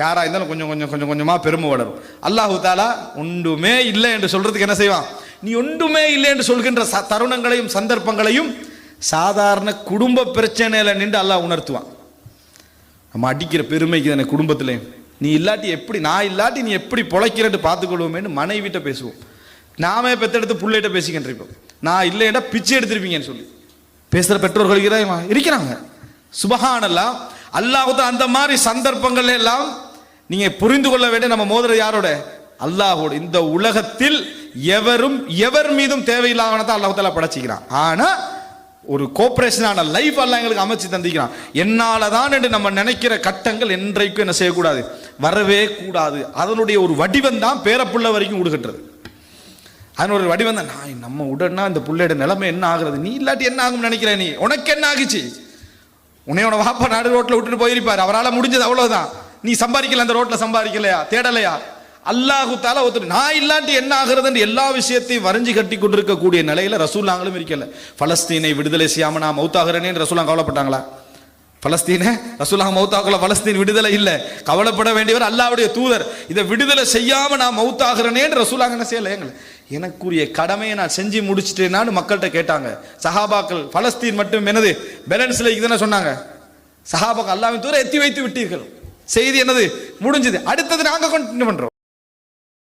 யாராக இருந்தாலும் கொஞ்சம் கொஞ்சம் கொஞ்சம் கொஞ்சமாக பெருமை வளரும். அல்லாஹு தாலா ஒன்றுமே இல்லை என்று சொல்கிறதுக்கு என்ன செய்வான்? நீ ஒன்றுமே இல்லை என்று சொல்கின்ற ச- தருணங்களையும் சந்தர்ப்பங்களையும் சாதாரண குடும்ப பிரச்சனையில் நின்று அல்லாஹ் உணர்த்துவான். நம்ம அடிக்கிற பெருமைக்கு தானே குடும்பத்துலேயும் நீ இல்லாட்டி எப்படி நான் இல்லாட்டி நீ எப்படி பொழைக்கிறட்டு பார்த்துக்கொள்வோமேன்னு மனைவிட்ட பேசுவோம். நாமே பெத்தெடுத்து புள்ளைகிட்ட பேசிக்கின்ற இப்போ நான் இல்லைன்னா பிச்சை எடுத்திருப்பீங்கன்னு சொல்லி. பேசுகிற பெற்றோர்கள் இருக்கிறாங்க இருக்கிறாங்க. சுபஹானல்லாம் அல்லாஹ் அந்த மாதிரி சந்தர்ப்பங்கள் எல்லாம் நீங்க புரிந்து கொள்ள வேண்டிய நம்ம மோதிர யாரோட? அல்லாஹோட. இந்த உலகத்தில் எவரும் எவர் மீதும் தேவையில்லாமனதான் அல்லாஹ் படைச்சிக்கிறான். ஆனா ஒரு கோஆபரேஷனான லைஃப் எல்லாம் எங்களுக்கு அமைச்சு தந்திக்கிறான். என்னால தான் என்று நம்ம நினைக்கிற கட்டங்கள் என்றைக்கும் என்ன செய்யக்கூடாது? வரவே கூடாது. அதனுடைய ஒரு வடிவம் தான் பேரப்புள்ள வரைக்கும் கொடுக்கட்டுறது அதன் ஒரு வடிவம் தான் நான் நம்ம உடனே அந்த புள்ளையோட நிலைமை என்ன ஆகுறது? நீ இல்லாட்டி என்ன ஆகும்னு நினைக்கிற நீ? உனக்கு என்ன ஆகுச்சு? உன்னையோட வாப்பா நாடு ரோட்டில் விட்டுட்டு போயிருப்பார். அவரால் முடிஞ்சது அவ்வளோதான் நீ சம்பாதிக்கல அந்த ரோட்ல சம்பாதிக்கலையா? தேடலையா? அல்லாஹு தாலா ஒருத்தர் நான் இல்லாட்டி என்ன ஆகுறதுன்னு எல்லா விஷயத்தையும் வரைஞ்சு கட்டி கொண்டிருக்கக்கூடிய நிலையில ரசூலாங்களும் இருக்கல. பலஸ்தீனை விடுதலை செய்யாம நான் மௌத்தாகிறேன்னு ரசூலாம் கவலைப்பட்டாங்களா? பலஸ்தீன? ரசூலாங்க மௌத்தாக்கல பலஸ்தீன் விடுதலை இல்லை. கவலைப்பட வேண்டியவர் அல்லாவுடைய தூதர். இதை விடுதலை செய்யாம நான் மௌத்தாகிறேனேன்னு ரசூலாங்க என்ன செய்யலை? எங்களை. எனக்குரிய கடமையை நான் செஞ்சு முடிச்சிட்டேனான்னு மக்கள்கிட்ட கேட்டாங்க. சஹாபாக்கள் பலஸ்தீன் மட்டும் என்னது? பேலன்ஸ்ல இதுன்னு சொன்னாங்க. சஹாபாக்கள் அல்லாவின் தூர எத்தி வைத்து விட்டீர்கள். செய்தி என்னது? முடிஞ்சது. அடுத்தது நாங்க கண்டினியூ பண்றோம்.